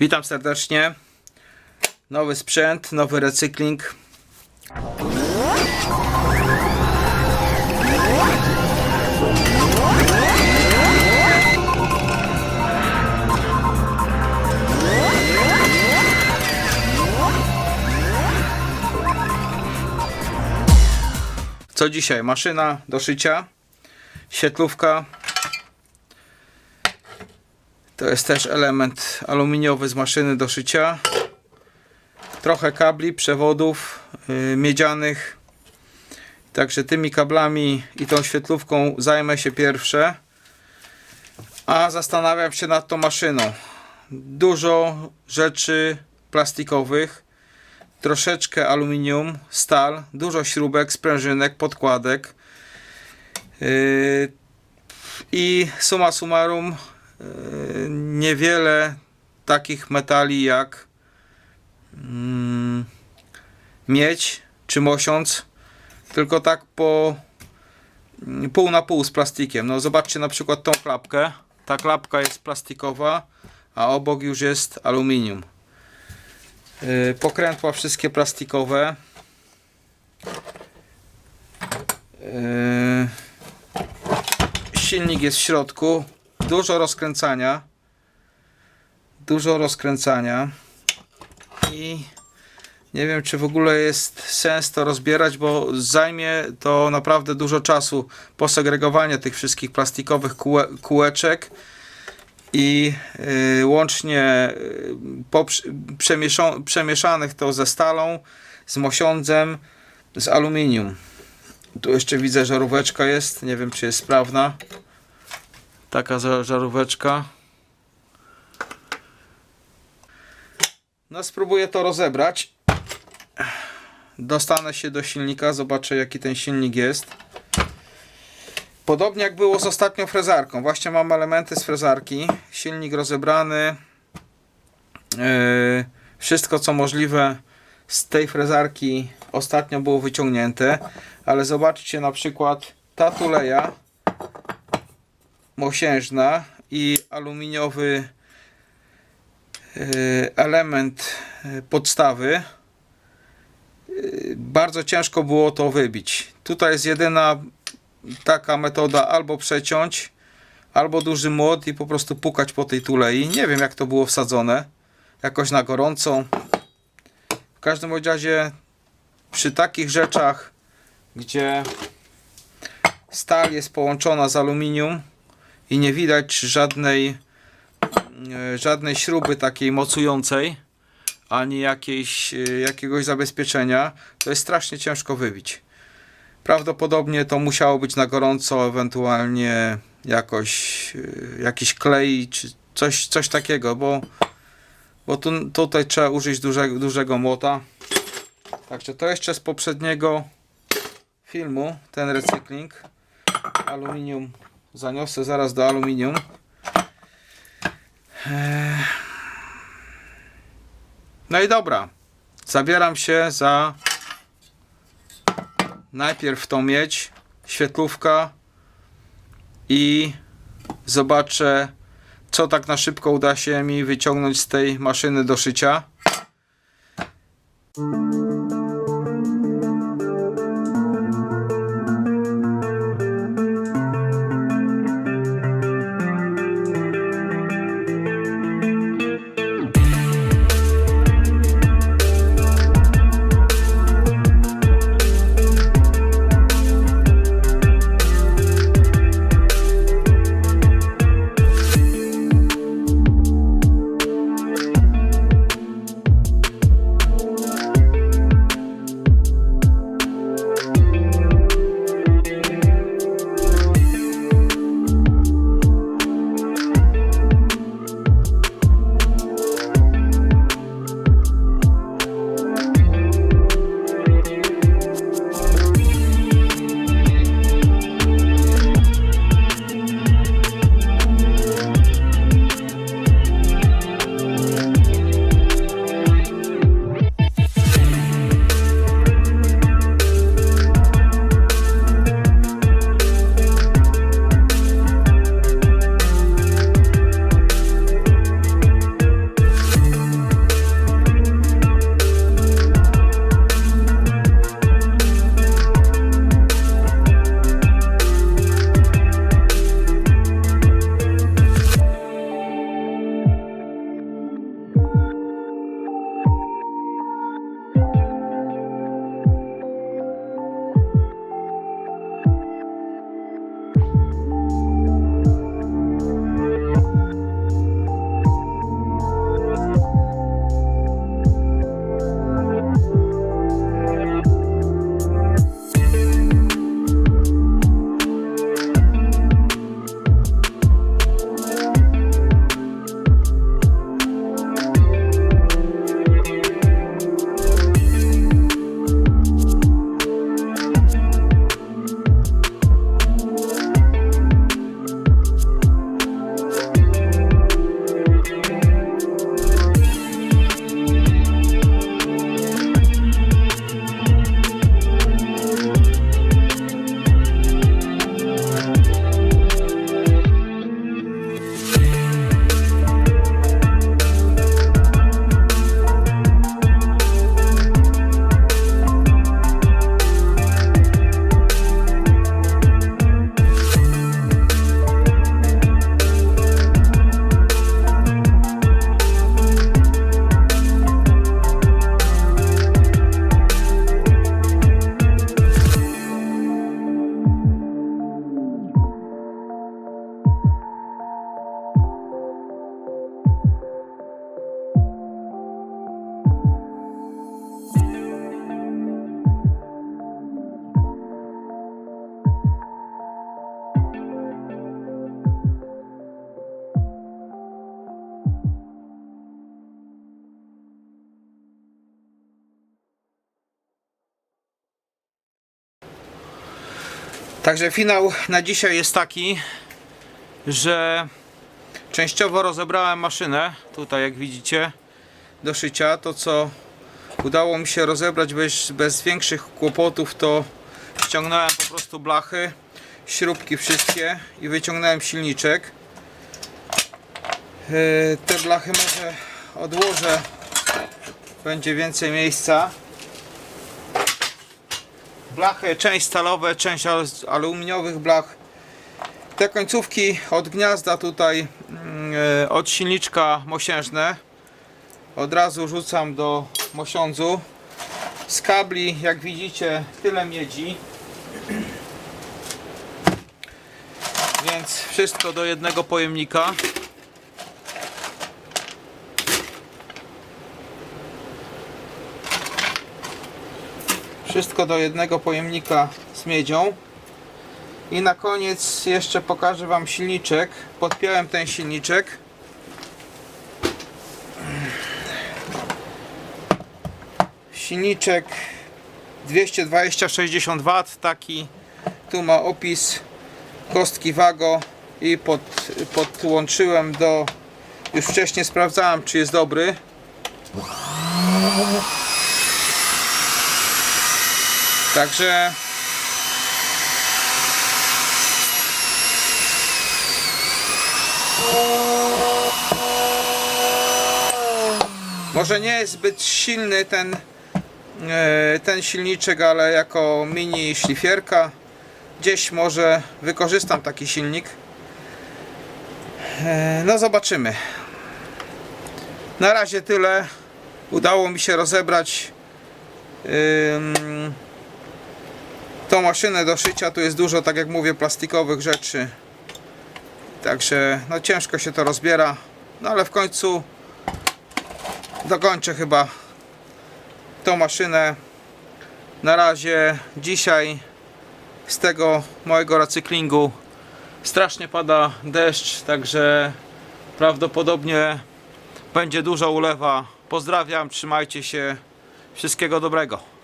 Witam serdecznie. Nowy sprzęt, nowy recykling. Co dzisiaj? Maszyna do szycia, świetlówka. To jest też element aluminiowy z maszyny do szycia. Trochę kabli, przewodów yy, miedzianych. Także tymi kablami i tą świetlówką zajmę się pierwsze. A zastanawiam się nad tą maszyną. Dużo rzeczy plastikowych, troszeczkę aluminium, stal, dużo śrubek, sprężynek, podkładek. Yy, I summa summarum niewiele takich metali jak mm, miedź czy mosiąc, tylko tak po mm, pół na pół z plastikiem. No zobaczcie na przykład tą klapkę. Ta klapka jest plastikowa, a obok już jest aluminium. Yy, Pokrętła wszystkie plastikowe. Yy, Silnik jest w środku. Dużo rozkręcania. Dużo rozkręcania. I nie wiem, czy w ogóle jest sens to rozbierać, bo zajmie to naprawdę dużo czasu posegregowanie tych wszystkich plastikowych kółe- kółeczek i y, łącznie y, przemieszanych to ze stalą, z mosiądzem, z aluminium. Tu jeszcze widzę żaróweczka jest, nie wiem czy jest sprawna. Taka żaróweczka. No spróbuję to rozebrać. Dostanę się do silnika, zobaczę jaki ten silnik jest. Podobnie jak było z ostatnią frezarką. Właśnie mam elementy z frezarki. Silnik rozebrany. Yy, wszystko co możliwe z tej frezarki ostatnio było wyciągnięte. Ale zobaczcie na przykład ta tuleja mosiężna i aluminiowy yy, element yy, podstawy. Yy, Bardzo ciężko było to wybić. Tutaj jest jedyna taka metoda albo przeciąć, albo duży młot i po prostu pukać po tej tulei. Nie wiem jak to było wsadzone. Jakoś na gorąco. W każdym razie przy takich rzeczach, gdzie stal jest połączona z aluminium i nie widać żadnej e, żadnej śruby takiej mocującej ani jakiejś, e, jakiegoś zabezpieczenia, to jest strasznie ciężko wybić. Prawdopodobnie to musiało być na gorąco, ewentualnie jakoś e, jakiś klej czy coś, coś takiego, bo, bo tu, tutaj trzeba użyć dużego, dużego młota. Także to jeszcze z poprzedniego filmu, ten recykling. Aluminium zaniosę zaraz do aluminium. Eee. No i dobra. Zabieram się za najpierw tą miedź, świetlówka i zobaczę co tak na szybko uda się mi wyciągnąć z tej maszyny do szycia. Także finał na dzisiaj jest taki, że częściowo rozebrałem maszynę, tutaj jak widzicie, do szycia. To co udało mi się rozebrać bez, bez większych kłopotów, to ściągnąłem po prostu blachy, śrubki wszystkie i wyciągnąłem silniczek. Yy, Te blachy może odłożę, będzie więcej miejsca. Blachy, część stalowe, część aluminiowych blach. Te końcówki od gniazda tutaj, mm, e, od silniczka mosiężne. Od razu rzucam do mosiądzu. Z kabli, jak widzicie, tyle miedzi. Więc wszystko do jednego pojemnika. Wszystko do jednego pojemnika z miedzią. I na koniec jeszcze pokażę Wam silniczek. Podpiąłem ten silniczek. Silniczek 220-60 W, taki tu ma opis kostki Wago i pod, podłączyłem do już wcześniej sprawdzałem czy jest dobry Także może nie jest zbyt silny ten e, ten silniczek, ale jako mini szlifierka gdzieś może wykorzystam taki silnik. E, No zobaczymy. Na razie tyle. Udało mi się rozebrać tą maszynę do szycia. Tu jest dużo, tak jak mówię, plastikowych rzeczy. Także no ciężko się to rozbiera. No ale w końcu dokończę chyba tą maszynę. Na razie dzisiaj z tego mojego recyklingu strasznie pada deszcz, także prawdopodobnie będzie duża ulewa. Pozdrawiam, trzymajcie się. Wszystkiego dobrego.